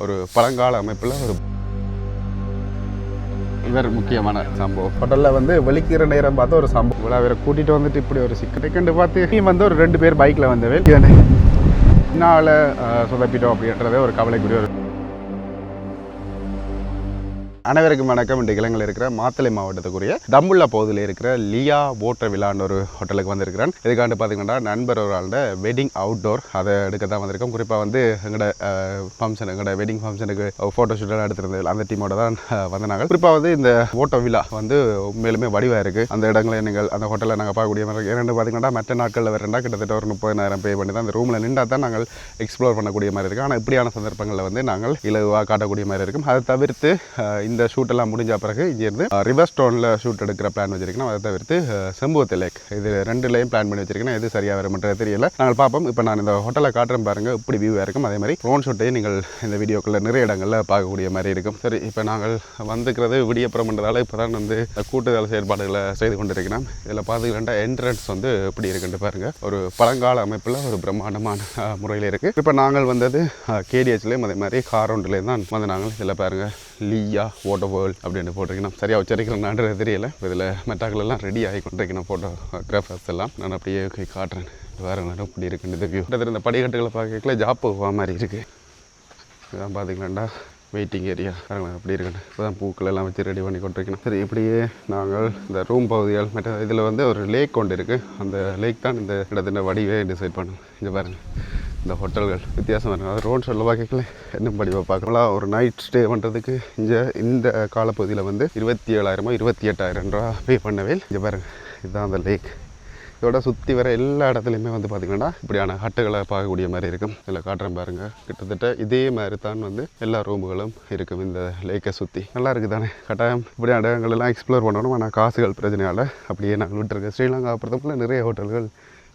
ஒரு பழங்கால அமைப்பில் ஒரு இவர் முக்கியமான சம்பவம். ஹோட்டலில் வந்து வெளிக்கிற நேரம் பார்த்து ஒரு சம்பவம். இவ்வளோ அவரை கூட்டிகிட்டு வந்துட்டு இப்படி ஒரு சிக்கடைக்கண்டு பார்த்து நீ வந்து ஒரு ரெண்டு பேர் பைக்கில் வந்தவே என்னால் சொதப்பிட்டோம் அப்படின்றத ஒரு கவலைக்குரிய ஒரு அனைவருக்கும் வணக்கம். இன்று இலங்கையில் இருக்கிற மாத்தளை மாவட்டத்துக்குரிய தம்புள்ள பகுதியில் இருக்கிற லியா ஓட்டர் விழான்னு ஒரு ஹோட்டலுக்கு வந்திருக்கிறேன். இதுக்காண்டு பார்த்தீங்கன்னா நண்பர் ஒரு ஆளோட வெட்டிங் அவுட்டோர் அதை எடுக்க தான் வந்திருக்கோம். குறிப்பாக வந்து எங்களோட ஃபங்க்ஷன் எங்களோட வெட்டிங் ஃபங்க்ஷனுக்கு ஃபோட்டோ ஷூட்டெல்லாம் எடுத்திருந்தது அந்த டீமோட தான் வந்தனாங்க. வந்தாங்க குறிப்பாக வந்து இந்த ஓட்டோ விழா வந்து உண்மையிலுமே வடிவாக இருக்குது அந்த இடங்களை நீங்கள் அந்த ஹோட்டலில் நாங்கள் பார்க்கக்கூடிய மாதிரி இருக்கு. பார்த்தீங்கன்னா மற்ற நாட்களில் வேறுண்டா கிட்டத்தட்ட ஒரு முப்பதாயிரம் பே பண்ணி தான் அந்த ரூமில் நின்றா தான் நாங்கள் எக்ஸ்ப்ளோர் பண்ணக்கூடிய மாதிரி இருக்குது ஆனால் இப்படியான சந்தர்ப்பங்களில் வந்து நாங்கள் இலவாக காட்டக்கூடிய மாதிரி இருக்கும். அதை தவிர்த்து இந்த இந்த ஷூட் எல்லாம் முடிஞ்ச பிறகு இங்கேருந்து ரிவர் ஸ்டோனில் ஷூட் எடுக்கிற பிளான் வச்சிருக்கேன். அதை தவிர்த்து செம்புவத்தை லேக் இது ரெண்டுலேயும் பிளான் பண்ணி வச்சிருக்கேன். எது சரியாக வரும்ன்றது தெரியல. நாங்கள் பார்ப்போம். இப்போ நான் இந்த ஹோட்டலை காட்டுறேன் பாருங்க. இப்படி வியூவாக இருக்கும். அதே மாதிரி ட்ரோன் ஷூட்டையும் நீங்கள் இந்த வீடியோக்குள்ள நிறைய இடங்களில் பார்க்கக்கூடிய மாதிரி இருக்கும். சரி இப்போ நாங்கள் வந்துக்கிறது விடியப்புறம்ன்றதால இப்போ தான் வந்து கூட்டுதல் செயல்பாடுகளை செய்து கொண்டிருக்கிறோம். இதில் பார்த்துக்கிட்டா என்ட்ரன்ஸ் வந்து இப்படி இருக்குன்னு பாருங்க. ஒரு பழங்கால அமைப்பில் ஒரு பிரம்மாண்டமான முறையில் இருக்குது இப்போ நாங்கள் வந்தது கேடிஹெச்லேயும் அதே மாதிரி காரவுண்ட்லேயும் தான் வந்து நாங்கள் இதில் பாருங்கள் லீயா வாட்டர் வேர்ல்ட் அப்படின்னு போட்டிருக்கணும். சரியாக உச்சரிக்கிறேன்னான்றது தெரியல. இதில் மெட்டாக்கள் எல்லாம் ரெடி ஆகி கொண்டிருக்கணும் ஃபோட்டோகிராஃபர்ஸ் எல்லாம். நான் அப்படியே காட்டுறேன். வேறு நேரம் இப்படி இருக்குன்னு இந்த வியூ இந்த படிக்கட்டுகளை பார்க்கல ஜாப் போக மாதிரி இருக்குது இதான் பார்த்தீங்களாண்டா வெயிட்டிங் ஏரியா பாருங்களேன் எப்படி இருக்குன்னு இப்போ தான் பூக்கள் எல்லாம் வச்சு ரெடி பண்ணி கொண்டிருக்கணும். சரி இப்படியே நாங்கள் இந்த ரூம் பகுதிகள் மற்ற இதில் வந்து ஒரு லேக் கொண்டு இருக்குது அந்த லேக் தான் இந்த இடத்துல வடிவே டிசைட் பண்ணும் இங்கே பாருங்கள் இந்த ஹோட்டல்கள் வித்தியாசமாக இருக்கும். அது ரோட் சொல்ல கேட்கல என்ன படிவாக பார்க்கலாம். ஒரு நைட் ஸ்டே பண்ணுறதுக்கு இங்கே இந்த காலப்பகுதியில் வந்து இருபத்தி ஏழாயிரமோ இருபத்தி எட்டாயிரம் ரூபா பே பண்ணவே இங்கே பாருங்கள் இதுதான் அந்த லேக் இதோட சுற்றி வர எல்லா இடத்துலையுமே வந்து பார்த்திங்கன்னா இப்படியான ஹட்டுகளை பார்க்கக்கூடிய மாதிரி இருக்கும். இதில் காட்டுறேன் பாருங்கள் கிட்டத்தட்ட இதே மாதிரி தான் வந்து எல்லா ரூமுகளும் இருக்கும் இந்த லேக்கை சுற்றி நல்லா இருக்குது தானே கட்டாயம். இப்படியான இடங்கள்லாம் எல்லாம் எக்ஸ்ப்ளோர் பண்ணணும். ஆனால் காசுகள் பிரச்சனையால் அப்படியே நாங்கள் விட்டுருக்கோம். ஸ்ரீலங்கா பொறுத்தவரை நிறைய ஹோட்டல்கள்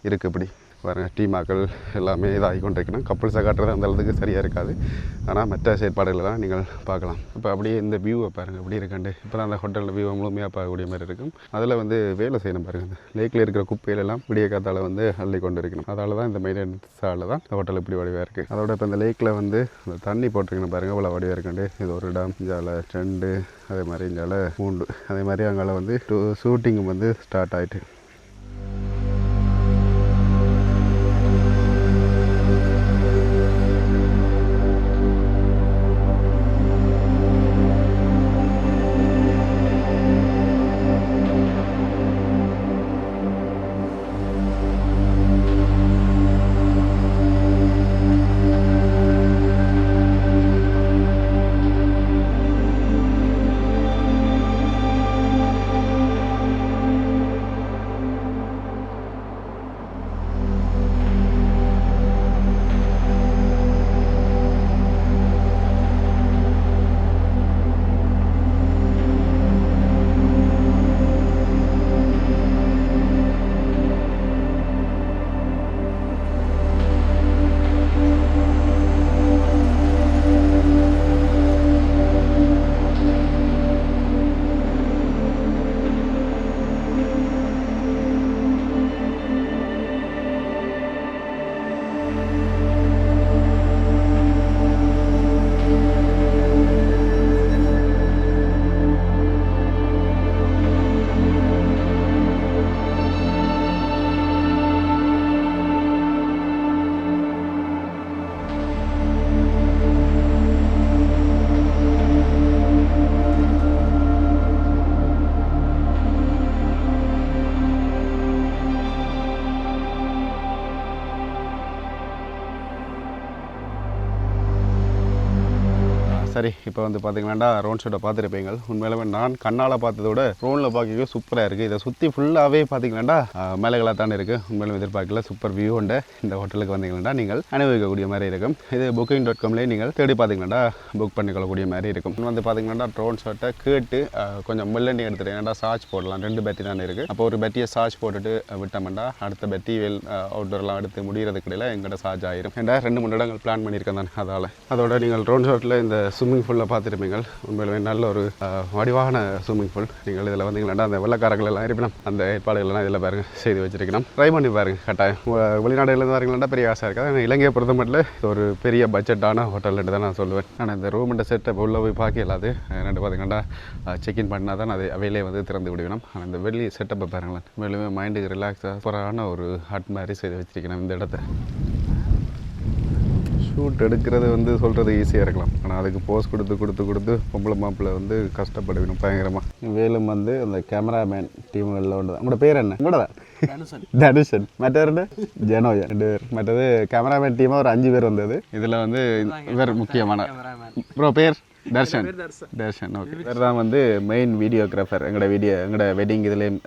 இருக்குது இப்படி. பாருங்கள் டீமாக்கள் எல்லாமே இதாகி கொண்டிருக்கணும். கப்புள்ஸை காட்டுறது அந்த அளவுக்கு சரியாக இருக்காது. ஆனால் மற்ற செயற்பாடுகளெல்லாம் நீங்கள் பார்க்கலாம். இப்போ அப்படியே இந்த வியூவை பாருங்கள் எப்படி இருக்காண்டு. இப்போ தான் அந்த ஹோட்டலில் வியூவை முழுமையாக பார்க்கக்கூடிய மாதிரி இருக்கும். அதில் வந்து வேலை செய்யணும் பாருங்கள் இந்த லேக்கில் இருக்கிற குப்பையிலெல்லாம் விடிய காத்தால் வந்து அள்ளி கொண்டு இருக்கணும் அதால் தான் இந்த மெயின்டெனன்ஸால் தான் இந்த ஹோட்டல் இப்படி வடிவாக இருக்குது அதோட இப்போ இந்த லேக்கில் வந்து அந்த தண்ணி போட்டிருக்கணும் பாருங்கள் இவ்வளோ வடிவாக இருக்காண்டு. இது ஒரு இடம் ஜாலை ரெண்டு அதே மாதிரி இஞ்சால மூண்டு அதே மாதிரி அங்கே வந்து ஷூட்டிங் வந்து ஸ்டார்ட் ஆகிட்டு சரி இப்போ வந்து பார்த்தீங்கன்னா ரோன் ஷோட்டை பார்த்துருப்பீங்க. உண்மையிலுமே நான் கண்ணால் பார்த்ததோட ரோனில் பார்க்க சூப்பராக இருக்குது இதை சுற்றி ஃபுல்லாகவே பார்த்தீங்கன்னா மேலைகளாக தானே இருக்குது உண்மையிலும் எதிர்பார்க்கல சூப்பர் வியூ உண்டு. இந்த ஹோட்டலுக்கு வந்தீங்கன்னா நீங்கள் அனுபவிக்கக்கூடிய மாதிரி இருக்கும். இது புக்கிங் டாட் காம்லேயே நீங்கள் தேடி பார்த்தீங்கன்னா புக் பண்ணிக்கொள்ளக்கூடிய மாதிரி இருக்கும். வந்து பார்த்தீங்கன்னா ட்ரோன் ஷாட்டை கேட்டு கொஞ்சம் கொஞ்சம் மில்லண்டி எடுத்துட்டீங்கன்னா சார்ஜ் போடலாம் ரெண்டு பெட்டி தானே இருக்குது அப்போ ஒரு பெட்டியை சார்ஜ் போட்டுட்டு விட்டோம்னா அடுத்த பெட்டி வெல் அவுட்டோர்லாம் எடுத்து முடிகிறதுக்கு இடையில எங்கள்கிட்ட சார்ஜ் ஆயிரும். ஏன்னா ரெண்டு மூணு இடங்கள் பிளான் பண்ணியிருக்கேன் தானே அதால். அதோட நீங்கள் ட்ரோன் ஷாட்டில் இந்த ஸ்விம்மிங் பூலில் பார்த்துருப்பீங்க உண்மையிலுமே நல்ல ஒரு வடிவான ஸ்விம்மிங் பூல் நீங்கள் இதில் வந்தீங்கன்னா அந்த வெள்ளக்காரங்கள் எல்லாம் இருப்பினும் அந்த ஏற்பாடுகள்லாம் இதில் பாருங்க செய்து வச்சிருக்கணும். ட்ரை பண்ணி பாருங்க கட்டாயம். வெளிநாடுகளில் வெளிநாடுலேருந்து வரீங்களா பெரிய ஆசை இருக்காது. ஆனால் இலங்கையை பொறுத்த மட்டும் இது ஒரு பெரிய பட்ஜெட்டான ஹோட்டல்ன்ட்டு தான் நான் சொல்லுவேன். ஆனால் இந்த ரூம் செட்டப் உள்ளே போய் பார்க்க இல்லாது ரெண்டு பார்த்தீங்கன்னா செக்இன் பண்ணால் தான் அது அவையிலே வந்து திறந்து விடுவேணும். ஆனால் இந்த வெளி செட்டப்பை பாருங்களேன். மேலுமே மைண்டுக்கு ரிலாக்ஸாக சூப்பரான ஒரு ஹட் மாதிரி செய்து வச்சிருக்கணும் இந்த இடத்த. ஷூட் எடுக்கிறது வந்து சொல்கிறது ஈஸியாக இருக்கலாம். ஆனால் அதுக்கு போஸ் கொடுத்து கொடுத்து கொடுத்து பொம்பளை மாப்பிள்ளை வந்து கஷ்டப்படுவேணும் பயங்கரமாக வேலும் வந்து அந்த கேமராமேன் டீம்களில் ஒன்று தான். உங்களோட பேர் என்ன? உங்களோட தனுஷன். மற்றவருண்டு ஜனோஜன் ரெண்டு பேர். மற்றது கேமராமேன் டீமாக ஒரு அஞ்சு பேர் வந்தது. இதில் வந்து இவர் முக்கியமான. ப்ரோ பேர்? தர்ஷன். தர்ஷன். ஓகே இவர் தான் வந்து மெயின் வீடியோகிராஃபர் எங்களோட வீடியோ எங்களோட வெட்டிங் இதுலேயும்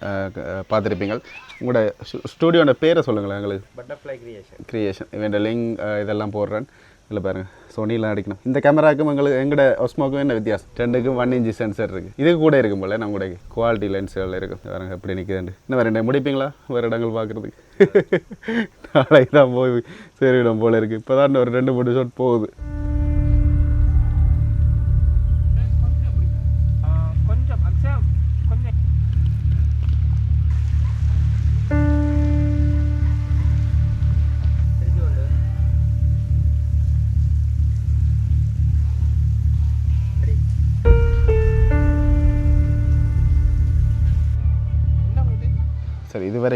பார்த்துருப்பீங்க. உங்களோட ஸ்டூடியோட பேரை சொல்லுங்களேன் எங்களுக்கு. பட்டர்ஃப்ளை கிரியேஷன் கிரியேஷன் இவன் லிங்க் இதெல்லாம் போடுறேன். இதில் பாருங்க சோனிலாம் அடிக்கணும். இந்த கேமராக்கும் எங்களுக்கு எங்களோட ஒஸ்மோக்கும் என்ன வித்தியாசம்? ரெண்டுக்கும் ஒன் இன்ச்சு சென்சர் இருக்குது இதுக்கு கூட இருக்கும் போல நம்ம கூட குவாலிட்டி லென்ஸ்கள் இருக்கும் பாருங்க எப்படி நிற்குதுண்டு இன்னும் வேறு முடிப்பீங்களா? வேறு இடங்கள் பார்க்குறதுக்கு? நாளைக்கு தான் போய் சேரிடும் போல இருக்குது இப்போ தான் ஒரு ரெண்டு மூணு ஷாட் போகுது.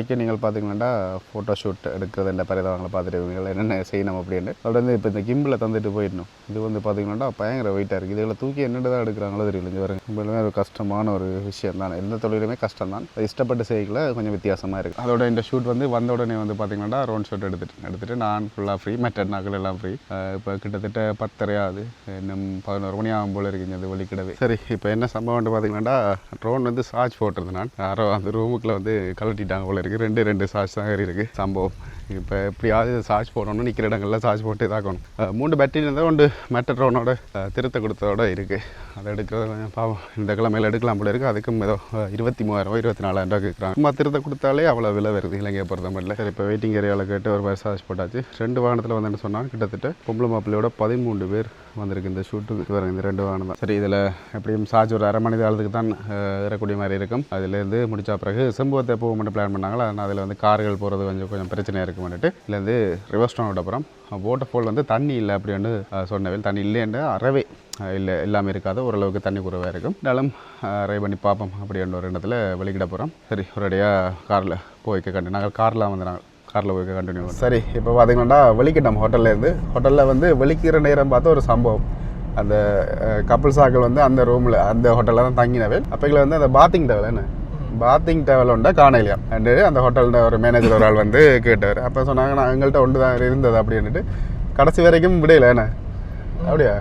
வரைக்கும் நீங்கள் பார்த்தீங்கன்னா ஃபோட்டோ ஷூட் எடுக்கிறது இந்த பரிதாபங்களை பார்த்துருவீங்க என்னென்ன செய்யணும் அப்படின்னு அதில் வந்து இப்போ இந்த கிம்பில் தந்துட்டு போயிடணும். இது வந்து பார்த்தீங்கன்னா பயங்கர வெயிட்டாக இருக்குது இதில் தூக்கி என்னென்னு தான் எடுக்கிறாங்களோ தெரியல இது வரும் உண்மையிலுமே ஒரு கஷ்டமான ஒரு விஷயம் தான் எந்த தொழிலுமே கஷ்டம் தான் இஷ்டப்பட்டு செய்யல கொஞ்சம் வித்தியாசமாக இருக்குது அதோட இந்த ஷூட் வந்து வந்த உடனே வந்து பார்த்தீங்கன்னா ரவுண்ட் ஷூட் எடுத்துட்டு. எடுத்துட்டு நான் ஃபுல்லாக ஃப்ரீ மற்ற நாட்கள் எல்லாம் ஃப்ரீ இப்போ கிட்டத்தட்ட பத்தரையாவது இன்னும் பதினோரு மணி ஆகும் போல இருக்குங்க அது வலிக்கிடவே. சரி இப்போ என்ன சம்பவம்னு பார்த்தீங்கன்னா ட்ரோன் வந்து சார்ஜ் போட்டிருந்தேன் நான். யாரோ அந்த ரூமுக்குள்ளே வந்து கழட்டிட்டாங்க போல இருக்குது இருக்குது ரெண்டு ரெண்டு சார்ஜ் தான் இருக்குது சம்பவம். இப்போ எப்படியாவது சார்ஜ் போடணும்னு நிற்கிற இடங்களில் சார்ஜ் போட்டு இதாக்கணும் மூணு பேட்டரி இருந்தால் ஒன்று மெட்டட்ரோனோட திருத்த கொடுத்ததோட இருக்குது அதை எடுக்கிறது கொஞ்சம் பாவம். இந்த கிழமையில் எடுக்கலாம் போல இருக்குது அதுக்கும் ஏதோ இருபத்தி மூவாயிரம் இருபத்தி நாலாயிரம் ரூபா கேட்குறாங்க சும்மா திருத்த கொடுத்தாலே அவ்வளோ விலை வருது. இலங்கையை பொறுத்த மட்டும் சரி இப்போ வெயிட்டிங் ஏரியாவில் கேட்டு ஒரு பேர் சார்ஜ் போட்டாச்சு. ரெண்டு வாகனத்தில் வந்து என்ன சொன்னால் கிட்டத்தட்ட பொம்பளை மாப்பிள்ளையோட பதிமூன்று பேர் வந்திருக்கு இந்த ஷூட்டுக்கு வர இந்த ரெண்டு வாகனம் தான். சரி இதில் எப்படியும் சார்ஜ் ஒரு அரை மணி நேரத்துக்கு தான் ஏறக்கூடிய மாதிரி இருக்கும். அதுலேருந்து முடிச்ச பிறகு செம்புவத்தை போக மட்டும் பிளான் பண்ணாங்களா? அதனால் அதில் வந்து கார்கள் போகிறது கொஞ்சம் கொஞ்சம் பிரச்சனையாக இருக்கும்னுட்டு இதுலேருந்து ரிவர்ஸ் டவுன் விடப்புறம் வாட்டர் ஃபால் வந்து தண்ணி இல்லை அப்படின்னு சொன்னவேல் தண்ணி இல்லைன்னு அறவே இல்லை எல்லாமே இருக்காது. ஓரளவுக்கு தண்ணி குறைவாக இருக்கும். இருந்தாலும் ட்ரை பண்ணி பார்ப்போம் அப்படின்ற ஒரு இடத்துல வெளிக்கிட போகிறோம் சரி ஒரேடியாக காரில் போய்க்க கண்டு நாங்கள் காரில் வந்து நாங்கள் காரில் போய் கண்டினியூ சரி இப்போ பார்த்தீங்கன்னா வெளிக்கிட்டோம் ஹோட்டல்லேருந்து ஹோட்டலில் வந்து வெளிக்கிற நேரம் பார்த்து ஒரு சம்பவம். அந்த கப்பல் சாக்கள் வந்து அந்த ரூமில் அந்த ஹோட்டலில் தான் தங்கினவே அப்போக்கில் வந்து அந்த பாத்திங் டவல் என்ன? பாத்திங் டேவல் உண்டா? காணலையா? அண்டு அந்த ஹோட்டலில் ஒரு மேனேஜர் ஒரு ஆள் வந்து கேட்டார். அப்போ சொன்னாங்க நான் எங்கள்கிட்ட ஒன்று தான் இருந்தது அப்படின்ட்டு கடைசி வரைக்கும் விடையில என்ன? அப்படியா?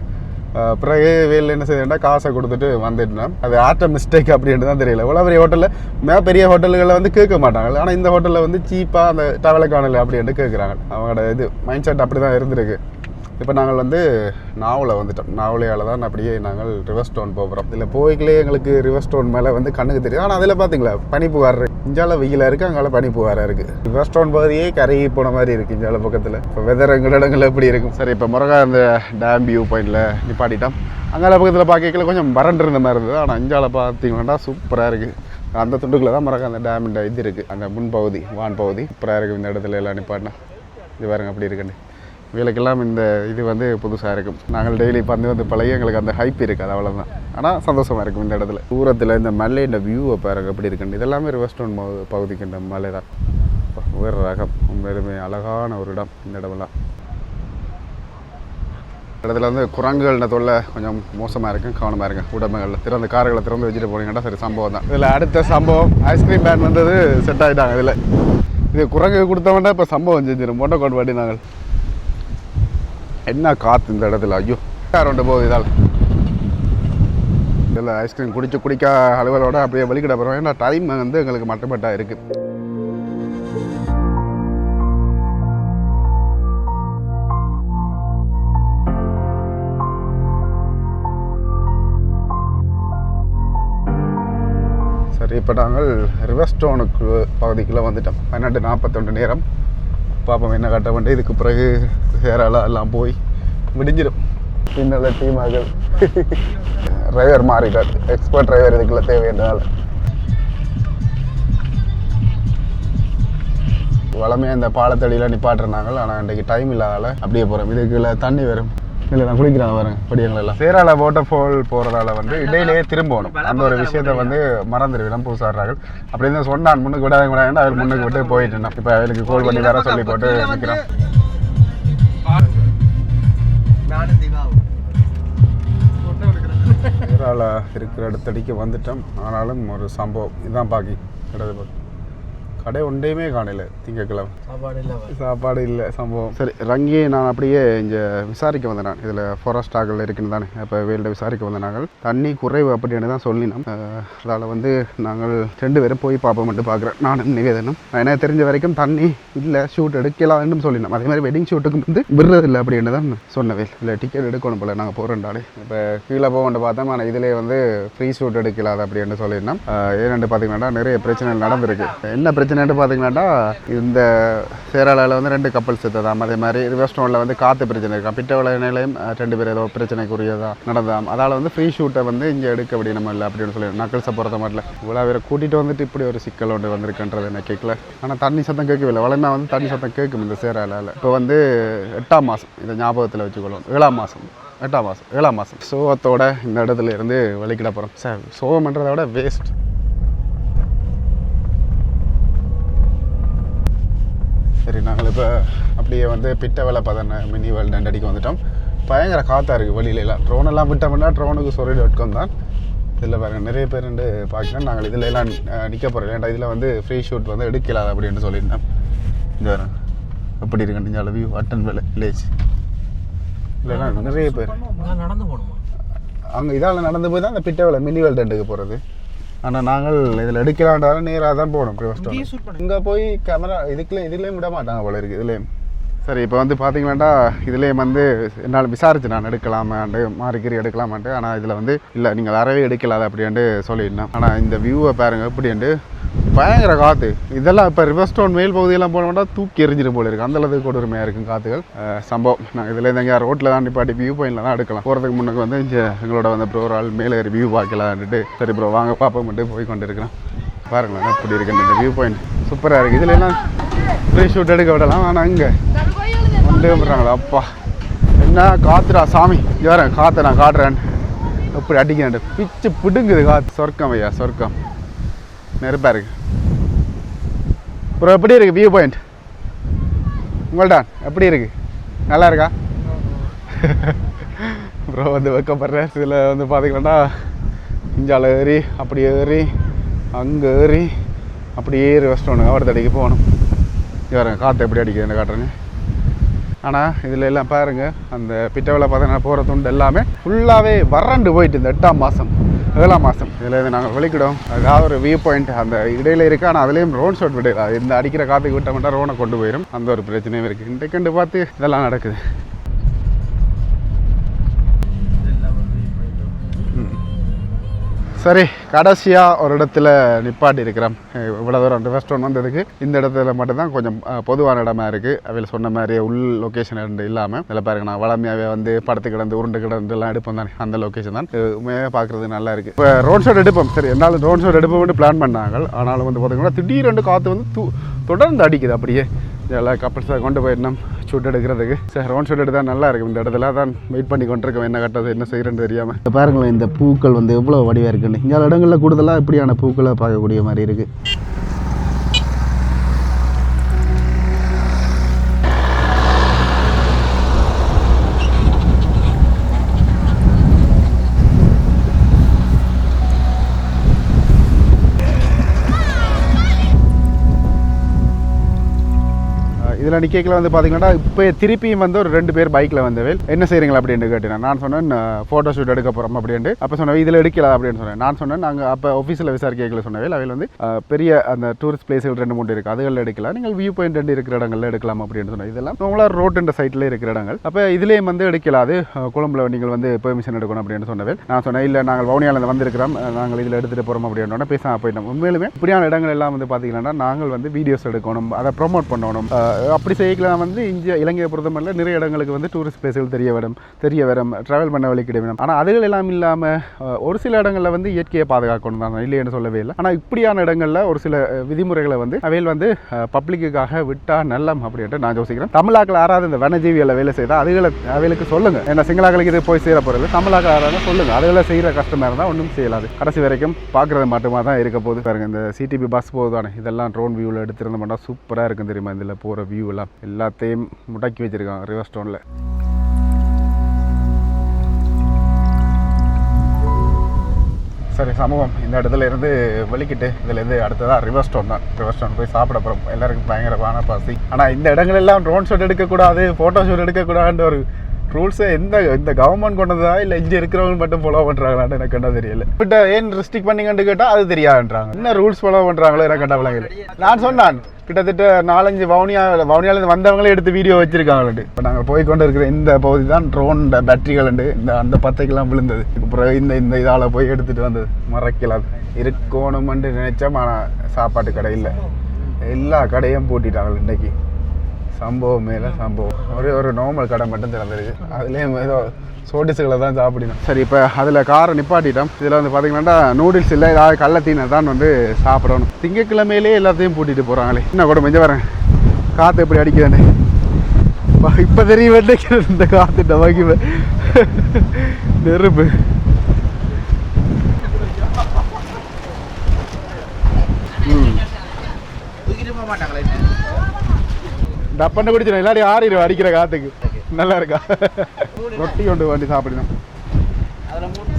பிறகு வேலையில் என்ன செய்யணும்னா காசை கொடுத்துட்டு வந்துட்டோம் அது ஆட்ட மிஸ்டேக் அப்படின்ட்டு தான் தெரியல. இவ்வளோ பெரிய ஹோட்டலில் மிக பெரிய ஹோட்டல்களில் வந்து கேட்க மாட்டாங்க. ஆனால் இந்த ஹோட்டலில் வந்து சீப்பாக அந்த டவலை காணலை அப்படின்ட்டு கேட்குறாங்க அவங்களோட இது மைண்ட் செட் அப்படி தான் இருந்திருக்கு. இப்போ நாங்கள் வந்து நாவலை வந்துட்டோம். நாவலையால் தான் அப்படியே நாங்கள் ரிவர்ஸ் ஸ்டோன் போகிறோம் இதில் போய்க்கிலே எங்களுக்கு ரிவர்ஸ் ஸ்டோன் மேலே வந்து கண்ணுக்கு தெரியும். ஆனால் அதில் பார்த்தீங்களா பனிப்புகார் இஞ்சால வெயிலாக இருக்குது அங்கால பனிப்புகாராக இருக்குது ரிவர்ஸ் ஸ்டோன் பகுதியே கருகி போன மாதிரி இருக்குது இஞ்சால பக்கத்தில். இப்போ வெதர் எங்கள் இடங்கள் எப்படி இருக்கும்? சரி இப்போ முருகா அந்த டேம் வியூ பாயிண்டில் நிப்பாட்டிட்டோம். அங்கால பக்கத்தில் பார்க்கல கொஞ்சம் வறண்டு இருந்த மாதிரி இருந்தது. ஆனால் இஞ்சால பார்த்தீங்கன்னா சூப்பராக இருக்குது அந்த துண்டுக்குள்ளே தான் மறக்க அந்த டேமின் இது இருக்குது அந்த முன்பகுதி வான் பகுதி சூப்பராக இருக்குது இந்த இடத்துல எல்லாம் நிப்பாட்டினா இது பாருங்க அப்படி இருக்குன்னு இவங்களுக்கெல்லாம் இந்த இது வந்து புதுசாக இருக்கும். நாங்கள் டெய்லி பந்து வந்து பழகி எங்களுக்கு அந்த ஹைப் இருக்காது அவ்வளோதான் ஆனால் சந்தோஷமாக இருக்கும் இந்த இடத்துல. தூரத்தில் இந்த மலையின் வியூவை பாருங்க எப்படி இருக்குன்னு இதெல்லாமே ரிவர்ஸ்டோன் பகுதிக்கு இந்த மலை தான். வேறு ரகம். உண்மையிலுமே அழகான ஒரு இடம் இந்த இடமெல்லாம். இடத்துல வந்து குரங்குகள்ன தொல்லை கொஞ்சம் மோசமாக இருக்கும் கவனமாக இருக்கும் உடம்புகளில் திறந்து கார்களை திறந்து வச்சுட்டு போனீங்கன்னா சரி சம்பவம் தான். இதில் அடுத்த சம்பவம் ஐஸ்கிரீம் பேன் வந்தது செட் ஆகிட்டாங்க இதில். இது குரங்கு கொடுத்தவன்டா இப்போ சம்பவம் செஞ்சிடும். மொட்டை கோட் வாட்டி நாங்கள் என்ன காற்று இந்த இடத்துல? ஐயோ. ரெண்டு போகுது இதால்? இதில் ஐஸ்கிரீம் குடிச்சு குடிக்க அலுவலோட அப்படியே வெளிக்கிட போகிறோம் ஏன்னா டைம் வந்து எங்களுக்கு மட்டுப்பட்டா இருக்குது சரி இப்போ நாங்கள் ரிவர்ஸ்டோனுக்கு பகுதிக்குள்ளே வந்துட்டோம். பன்னெண்டு நாற்பத்தொண்டு நேரம். பார்ப்போம் என்ன கட்ட வேண்டிய இதுக்கு பிறகு சேரால எல்லாம் போய் விடிஞ்சிடும் டீம் ஆகுது டிரைவர் மாறிட்டார். எக்ஸ்பர்ட் டிரைவர் இதுக்குள்ள தேவைன்றதால வளமையாக இந்த பாலத்தடியில் நிப்பாட்டுறாங்க ஆனால் இன்றைக்கு டைம் இல்லாதால அப்படியே போகிறோம் இதுக்குள்ள தண்ணி வரும். இல்லை நான் குளிக்கிறேன் வரேன் படியங்களெல்லாம் சேரால வாட்டர் ஃபால் போகிறதால வந்து இடையிலேயே திரும்பணும். அந்த ஒரு விஷயத்த வந்து மறந்துடுவிடம் பூசாடுறார்கள். அப்படி இருந்தால் சொன்னான் முன்னுக்கு விடாத விடாது அவர் முன்னுக்கு விட்டு போயிட்டு இப்போ அவருக்கு கோல் பண்ணி வேற சொல்லி போட்டு நிற்கிறான் சேரால இருக்கிற இடத்தடிக்கு வந்துட்டோம். ஆனாலும் ஒரு சம்பவம். இதுதான் பாக்கி. இடது பக்கம். கடை ஒன்றையுமே காணல திங்கக்கிழமை சாப்பாடு இல்லாம சாப்பாடு இல்லை சம்பவம். சரி ரங்கி நான் அப்படியே இங்கே விசாரிக்க வந்தேன் நான். இதில் ஃபாரஸ்ட் ஆகல் இருக்குன்னு தானே. அப்போ வேல்ட விசாரிக்க வந்த நாங்கள். தண்ணி குறைவு அப்படின்னு தான் சொல்லினோம். அதால் வந்து நாங்கள் ரெண்டு பேரும் போய் பார்ப்போம் மட்டும் பார்க்குறேன். நானும் நிவேதனும். எனக்கு தெரிஞ்ச வரைக்கும் தண்ணி இல்லை ஷூட் எடுக்கலாம்னு சொல்லினோம். அதே மாதிரி வெட்டிங் ஷூட்டுக்கு வந்து விடுறதில்லை அப்படின்னு தான் சொன்னவே இல்லை டிக்கெட் எடுக்கணும் போல நாங்கள் போகிறோம்டாலே இப்போ கீழே போகணும் பார்த்தோம். ஆனால் இதிலே வந்து ஃப்ரீ ஷூட் எடுக்கலாது அப்படின்னு சொல்லியிருந்தோம் ஏன்னு பார்த்தீங்கன்னா நிறைய பிரச்சனைகள் நடந்திருக்கு. என்ன பிரச்சனைன்னு பார்த்தீங்கன்னாட்டா இந்த சேராளாவில் வந்து ரெண்டு கப்பல் செத்ததாம். அதே மாதிரி ரிவர்ஸ்டோனில் வந்து காற்று பிரச்சனை இருக்கா. பிட்டவள நிலையம் ரெண்டு பேர் ஏதோ பிரச்சனைக்குரியதாக நடந்தாம். அதால் வந்து ஃப்ரீ ஷூட்டை வந்து இங்கே எடுக்க அப்படி நம்ம இல்லை அப்படின்னு சொல்லி நக்கல்ஸை பொறுத்த மட்டும் இவ்வளோ பேரை கூட்டிகிட்டு வந்துட்டு இப்படி ஒரு சிக்கல் ஒன்று வந்திருக்குன்றது என்ன கேட்கல. ஆனால் தண்ணி சத்தம் கேட்கவில்லை. வளமா வந்து தண்ணி சத்தம் கேட்கும் இந்த சேராளாவில் இப்போ வந்து எட்டாம் மாதம் இதை ஞாபகத்தில் வச்சுக்கொள்ளும் ஏழாம் மாதம் எட்டாம் மாதம் ஏழாம் மாதம் சோகத்தோட இந்த இடத்துல இருந்து வெளிக்கிட போகிறோம் சார் சோகம்ன்றதை விட வேஸ்ட் சரி நாங்கள் இப்போ அப்படியே வந்து பிட்ட வேலை பதன மினி வேர்ல்டு அடிக்க வந்துட்டோம். பயங்கர காற்றா இருக்குது வெளியிலலாம் ட்ரோன் எல்லாம் விட்டோம்னா ட்ரோனுக்கு சொரி டாட் காம் தான். இதில் பாருங்க நிறைய பேர் வந்து பார்க்கலாம் நாங்கள் இதில் எல்லாம் நிற்க போகிறோம் ஏன்டா இதில் வந்து ஃப்ரீ ஷூட் வந்து எடுக்கலாது அப்படின்னு சொல்லியிருந்தேன் இந்த வரேன் எப்படி இருக்கு இந்த வியூ அட்டன் வேலை வில்லேஜ் இல்லைன்னா நிறைய பேர். நடந்து போகணுமா அங்கே இதால் நடந்து போய் தான் அந்த பிட்ட வேலை மினி வேர்ல்டு ரெண்டுக்கு போகிறது ஆனால் நாங்கள் இதில் எடுக்கலான்றாலும் நேராக தான் போகணும் பண்ணு. இங்கே போய் கேமரா இதுக்குள்ளே இதுலேயும் விட மாட்டாங்க போல இருக்குது இதுலேயும். சரி இப்போ வந்து பார்த்தீங்கன்னா இதுலேயும் வந்து என்னால் விசாரிச்சு நான் எடுக்கலாமாண்டு மாறிக்கறி எடுக்கலாமான்ட்டு ஆனால் இதில் வந்து இல்லை நீங்கள் அறவே எடுக்கலாது அப்படின்ட்டு சொல்லியிருந்தேன். ஆனால் இந்த வியூவை பாருங்க எப்படின்ட்டு பயங்கர காற்று இதெல்லாம் இப்போ ரிவர்ஸ்டோன் மேல் பகுதியெல்லாம் போனோம்னா தூக்கி எரிஞ்சிட்டு போல இருக்குது அந்தளவுக்கு கொடுமையாக இருக்கும் காற்றுகள் சம்பவம். நாங்கள் இதில் எங்கேயா ரோட்டில் தான் நிப்பாட்டி வியூ பாயிண்டில் தான் எடுக்கலாம். போகிறதுக்கு முன்னுக்கு வந்து இங்கே எங்களோட வந்து ப்ரோ ஒரு ஆள் மேலே ஏறி வியூ பார்க்கலான்ட்டு சரி ப்ரோ வாங்க பார்ப்போம் மட்டும் போய் கொண்டு இருக்கிறோம் பாருங்களேன் எப்படி இருக்கு இந்த வியூ பாயிண்ட் சூப்பராக இருக்குது இதில் எல்லாம் ப்ரீ ஷூட் எடுக்க விடலாம். ஆனால் இங்கே கொண்டு வந்துடுறாங்களா அப்பா. என்ன காத்துடா சாமி. இங்கே வரேன் காற்றை நான் காட்டுறேன். எப்படி அடிக்கிறேன். பிச்சு பிடுங்குது காற்று சொர்க்கம் ஐயா சொர்க்கம். நெருப்பாக இருக்கு. ப்ரோ எப்படி இருக்குது வியூ பாயிண்ட் உங்கள்டா எப்படி இருக்குது நல்லா இருக்கா? ப்ரோ வந்து வைக்கப்படுற இதில் வந்து பார்த்தீங்கன்னா இஞ்சால ஏறி அப்படி ஏறி அங்கே ஏறி அப்படி ஏறி வச்சிட்டோம் அவர் தடிக்கு போகணும். இங்க காற்று எப்படி அடிக்குதுன்னு காட்டுறேங்க ஆனால் இதில் எல்லாம் பாருங்கள் அந்த பிட்டவில் பார்த்தீங்கன்னா போகிற துண்டு எல்லாமே ஃபுல்லாகவே வறண்டு போயிட்டு இந்த எட்டாம் மாதம் ஏழாம் மாதம் இதில் இருந்து நாங்கள் வெளிக்கிடும் அதாவது ஒரு வியூ பாயிண்ட் அந்த இடையில இருக்குது ஆனால் அதுலேயும் ரோன் ஷாட் விடு இந்த அடிக்கிற காற்றுக்கு விட்டோம்னா ரோனை கொண்டு போயிடும் அந்த ஒரு பிரச்சனையும் இருக்குது இன்றைக்கு கண்டு பார்த்து இதெல்லாம் நடக்குது. சரி கடைசியாக ஒரு இடத்துல நிப்பாட்டி இருக்கிறோம் இவ்வளோ தூரம் ரெஸ்டாரண்ட் வந்ததுக்கு. இந்த இடத்துல மட்டும்தான் கொஞ்சம் பொதுவான இடமா இருக்குது அவையில் சொன்ன மாதிரி உள் லொக்கேஷன் ரெண்டு இல்லாமல் இதில் பாருங்க நான் வளமையாகவே வந்து படத்து கிடந்து உருண்டு கிடந்து எல்லாம் எடுப்போம் தானே. அந்த லொக்கேஷன் தான். இது உண்மையாக பார்க்குறது நல்லா இருக்குது இப்போ ரோட் ஷோட் எடுப்போம். சரி என்னாலும் ரோட் ஷாட் எடுப்போம்னு பிளான் பண்ணாங்க ஆனாலும் வந்து பார்த்தீங்கன்னா திடீரெண்டு காற்று வந்து தொடர்ந்து அடிக்குது அப்படியே. எல்லா கப்பல்ஸாக கொண்டு போயிடணும். ஷூட் எடுக்கிறதுக்கு. சரி ரவுண்ட் ஷூட் எடுத்தால் நல்லா இருக்கும் இந்த இடத்துல. தான் வெயிட் பண்ணி கொண்டிருக்கோம் என்ன கட்டது என்ன செய்கிறேன்னு தெரியாமல் இப்போ பாருங்களேன் இந்த பூக்கள் வந்து எவ்வளோ வடிவாக இருக்குன்னு. இங்கே இடங்களில் கூடுதலாக இப்படியான பூக்களை பார்க்கக்கூடிய மாதிரி இருக்குது இதில் நிற்கல வந்து பார்த்தீங்கன்னா இப்போ திருப்பியும் வந்து ஒரு ரெண்டு பேர் பைக்கில் வந்தவேல் என்ன செய்கிறீங்களா அப்படின்னு கேட்டேன் நான் சொன்னேன் ஃபோட்டோ ஷூட் எடுக்க போகிறோம் அப்படின்ட்டு. அப்போ சொன்னேன் இதில் எடுக்கல? அப்படின்னு சொன்னேன். நான் சொன்னேன் நாங்கள் அப்போ ஆஃபீஸில் விசாரிக்கல சொன்னவே அவையில் வந்து பெரிய அந்த டூரிஸ்ட் பிளேஸ்கள் ரெண்டு மூணு இருக்குது அதுகளில் எடுக்கலாம் நீங்கள் வியூ பாயிண்ட் ரெண்டு இருக்கிற இடங்களில் எடுக்கலாம் அப்படின்னு சொன்னேன். இதெல்லாம் நம்மளா ரோட்டுன்ற சைட்டில் இருக்கிற இடங்கள். அப்போ இதுலேயும் வந்து எடுக்கலாம் அது குழம்புல நீங்கள் வந்து பெர்மிஷன் எடுக்கணும் அப்படின்னு சொன்னவே நான் சொன்னேன் இல்லை நாங்கள் வவுனியாலேருந்து வந்திருக்கிறோம் நாங்கள் இதில் எடுத்துகிட்டு போகிறோம் அப்படின்னு பேசாமல் போயிட்டோம். உண்மையிலுமே இப்படியான இடங்கள் எல்லாம் வந்து பார்த்தீங்கன்னா நாங்கள் வந்து வீடியோஸ் எடுக்கணும் அதை ப்ரொமோட் பண்ணணும் அப்படி செய்யலாம் வந்து இந்தியா இலங்கையை பொறுத்தமட்டில் நிறைய இடங்களுக்கு வந்து டூரிஸ்ட் பிளேஸ்கள் தெரிய வரும் தெரிய வரும் ட்ராவல் பண்ண வழி கிடையாது ஆனால் அதுகள் எல்லாம் இல்லாமல் ஒரு சில இடங்களில் வந்து இயற்கையை பாதுகாக்கணும் தான். இல்லைன்னு சொல்லவே இல்லை. ஆனால் இப்படியான இடங்களில் ஒரு சில விதிமுறைகளை வந்து அவையில் வந்து பப்ளிக்குக்காக விட்டா நல்லம் அப்படின்ட்டு நான் யோசிக்கிறேன். தமிழாக்கள் யாராவது இந்த வனஜீவிகளை வேலை செய்தால் அதுகளை அவைகளுக்கு சொல்லுங்க. ஏன்னா சிங்களாக்களுக்கு இது போய் சேர போகிறது தமிழாக்கள் யாராவது சொல்லுங்க. அதுகளை செய்கிற கஷ்டமாக இருந்தால் ஒன்றும் செய்யலாது. கடைசி வரைக்கும் பார்க்குறது மட்டுமா தான் இருக்க போகுது. பாருங்கள் இந்த சிடிபி பஸ் போகுதானே? இதெல்லாம் ட்ரோன் வியூவில் எடுத்திருந்த மாட்டோம் சூப்பராக இருக்கும் தெரியுமா? இதில் போகிற வியூ எல்லாம் எல்லாத்தையும் முடக்கி வச்சிருக்காங்க ரிவர் ஸ்டோனில். சரி சமூகம் இந்த இடத்துல இருந்து வெளிக்கிட்டு இதுலேருந்து அடுத்ததாக ரிவர் ஸ்டோன் தான். ரிவர் ஸ்டோன் போய் சாப்பிட போகிறோம் எல்லாருக்கும் பயங்கரமான பசி. ஆனால் இந்த இடங்கள் எல்லாம் ட்ரோன் ஷாட் எடுக்கக்கூடாது ஃபோட்டோ ஷூட் எடுக்கக்கூடாதுன்ற ஒரு ரூல்ஸை எந்த இந்த கவர்மெண்ட் கொண்டதா இல்லை இங்கே இருக்கிறவங்க மட்டும் ஃபாலோ பண்ணுறாங்களான்னு எனக்கு என்ன தெரியல. பட் ஏன் ரெஸ்ட்ரிக்ட் பண்ணிங்கன்னு கேட்டால் அது தெரியாதுன்றாங்க. என்ன ரூல்ஸ் ஃபாலோ பண்ணுறாங்களோ எனக்கு கண்டா விளங்கல. நான் சொன்னான் கிட்டத்தட்ட நாலஞ்சு வவுனியா வவுனியாலேருந்து வந்தவங்களே எடுத்து வீடியோ வச்சிருக்காங்கள்ட்டு இப்போ நாங்கள் போய் கொண்டு இருக்கிற இந்த பகுதி தான் ட்ரோன் பேட்டரிகள் உண்டு. இந்த அந்த பத்தைக்கெல்லாம் விழுந்தது. அப்புறம் இந்த இந்த இதால் போய் எடுத்துகிட்டு வந்தது. மறக்கலாம் இருக்கணுமென்று நினைச்சோம் ஆனால் சாப்பாட்டு கடை இல்லை. எல்லா கடையும் போட்டிட்டாங்க இன்னைக்கு. சம்பவம் மேலே சம்பவம். ஒரே ஒரு நார்மல் கடை மட்டும் திறந்துருக்கு அதுலேயும் ஏதோ சோடிஸுகளை தான் சாப்பிடணும். சரி இப்போ அதில் காரை நிப்பாட்டிட்டோம். இதில் வந்து பார்த்தீங்கன்னா நூடுல்ஸ் இல்லை ஏதாவது கள்ளத்தீனை தான் வந்து சாப்பிடணும். திங்கக்கிழமையிலே எல்லாத்தையும் பூட்டிட்டு போகிறாங்களே என்ன கூட கொஞ்சம் வரேன் காற்று எப்படி அடிக்குதானே இப்போ தெரிய வேண்டிய இந்த காற்று வகி. நெருப்பு. டப்பண்ண குடிச்சிடும். எல்லாரும் ஆறிடும் அடிக்கிற காத்துக்கு. நல்லா இருக்கா? ரொட்டி கொண்டு வண்டி சாப்பிடணும்.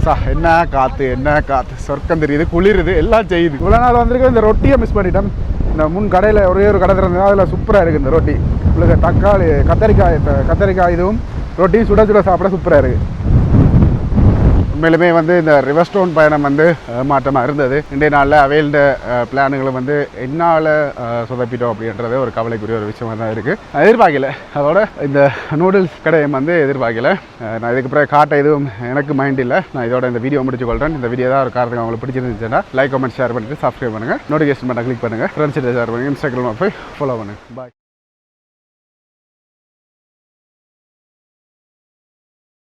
சா என்ன காத்து என்ன காத்து? சொர்க்கம் தெரியுது குளிருது எல்லாம் செய்யுது. இவ்வளோ நாள் வந்திருக்க இந்த ரொட்டியை மிஸ் பண்ணிட்டேன் இந்த முன் கடையில் ஒரே ஒரு கடை திறந்தது அதில் சூப்பராக இருக்குது இந்த ரொட்டி. உங்களுக்கு தக்காளி கத்தரிக்காய் கத்தரிக்காய் இதுவும் ரொட்டி சுட சுட சாப்பிட சூப்பராக இருக்குது உண்மையிலுமே வந்து இந்த ரிவர் ஸ்டோன் பயணம் வந்து மாற்றமாக இருந்தது. இன்றைய நாளில் அவைல்ட பிளானுகளை வந்து என்னால் சொதப்பிட்டோம் அப்படின்றது ஒரு கவலைக்குரிய ஒரு விஷயமாக தான் இருக்குது எதிர்பார்க்கல. அதோட இந்த நூடுல்ஸ் கடையும் வந்து எதிர்பார்க்கல. நான் இதுக்கு பிறகு காட்ட எதுவும் எனக்கு மைண்ட் இல்லை. நான் இதோட இந்த வீடியோ முடிச்சு கொள்கிறேன் இந்த வீடியோ தான் ஒரு காரணத்துக்கு உங்களுக்கு பிடிச்சிருந்துச்சுன்னா லைக் கமெண்ட் ஷேர் பண்ணிட்டு சப்ஸ்கிரைப் பண்ணுங்கள் நோட்டிஃபிகேஷன் பண்ண கிளிக் பண்ணுங்கள் ஃப்ரெண்ட்ஸ் ஷேர் பண்ணுங்கள் இன்ஸ்டாகிராம் போய் ஃபாலோ பண்ணுங்கள் பாய்